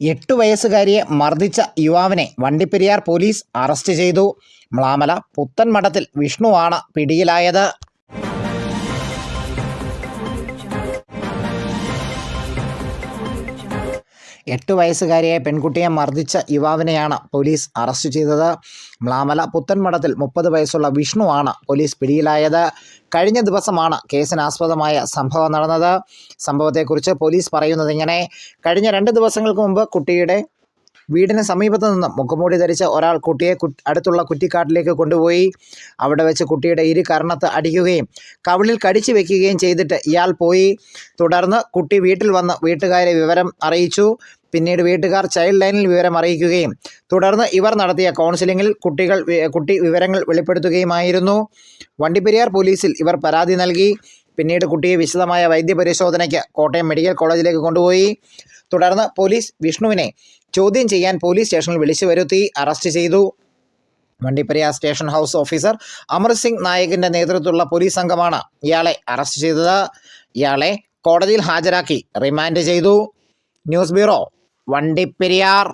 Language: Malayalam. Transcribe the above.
എട്ട് വയസ്സുകാരിയെ മർദ്ദിച്ച യുവാവിനെ വണ്ടിപ്പെരിയാർ പോലീസ് അറസ്റ്റ് ചെയ്തു. മ്ലാമല പുത്തൻമഠത്തിൽ വിഷ്ണുവാണ് പിടിയിലായത്. എട്ട് വയസ്സുകാരിയായ പെൺകുട്ടിയെ മർദ്ദിച്ച യുവാവിനെയാണ് പോലീസ് അറസ്റ്റ് ചെയ്തത്. മ്ലാമല പുത്തൻമഠത്തിൽ മുപ്പത് വയസ്സുള്ള വിഷ്ണുവാണ് പോലീസ് പിടിയിലായത്. കഴിഞ്ഞ ദിവസമാണ് കേസിനാസ്പദമായ സംഭവം നടന്നത്. സംഭവത്തെക്കുറിച്ച് പോലീസ് പറയുന്നത് ഇങ്ങനെ കഴിഞ്ഞ രണ്ട് ദിവസങ്ങൾക്ക് മുമ്പ് കുട്ടിയുടെ വീടിന് സമീപത്ത് നിന്നും മുഖംമൂടി ധരിച്ച ഒരാൾ കുട്ടിയെ അടുത്തുള്ള കുറ്റിക്കാട്ടിലേക്ക് കൊണ്ടുപോയി അവിടെ വെച്ച് കുട്ടിയുടെ ഇരു കർണത്ത് അടിക്കുകയും കവിളിൽ കടിച്ചു വെക്കുകയും ചെയ്തിട്ട് ഇയാൾ പോയി. തുടർന്ന് കുട്ടി വീട്ടിൽ വന്ന് വീട്ടുകാരെ വിവരം അറിയിച്ചു. പിന്നീട് വീട്ടുകാർ ചൈൽഡ് ലൈനിൽ വിവരം അറിയിക്കുകയും തുടർന്ന് ഇവർ നടത്തിയ കൗൺസിലിങ്ങിൽ കുട്ടികൾ കുട്ടി വിവരങ്ങൾ വെളിപ്പെടുത്തുകയുമായിരുന്നു. വണ്ടിപ്പെരിയാർ പോലീസിൽ ഇവർ പരാതി നൽകി. പിന്നീട് കുട്ടിയെ വിശദമായ വൈദ്യപരിശോധനയ്ക്ക് കോട്ടയം മെഡിക്കൽ കോളേജിലേക്ക് കൊണ്ടുപോയി. തുടർന്ന് പോലീസ് വിഷ്ണുവിനെ ചോദ്യം ചെയ്യാൻ പോലീസ് സ്റ്റേഷനിൽ വിളിച്ചു വരുത്തി അറസ്റ്റ് ചെയ്തു. Vandiperiyar station house officer Amar Singh നായകിന്റെ നേതൃത്വത്തിലുള്ള പോലീസ് സംഘമാണ് ഇയാളെ അറസ്റ്റ് ചെയ്തത്. ഇയാളെ കോടതിയിൽ ഹാജരാക്കി റിമാൻഡ് ചെയ്തു. News bureau Vandiperiyar.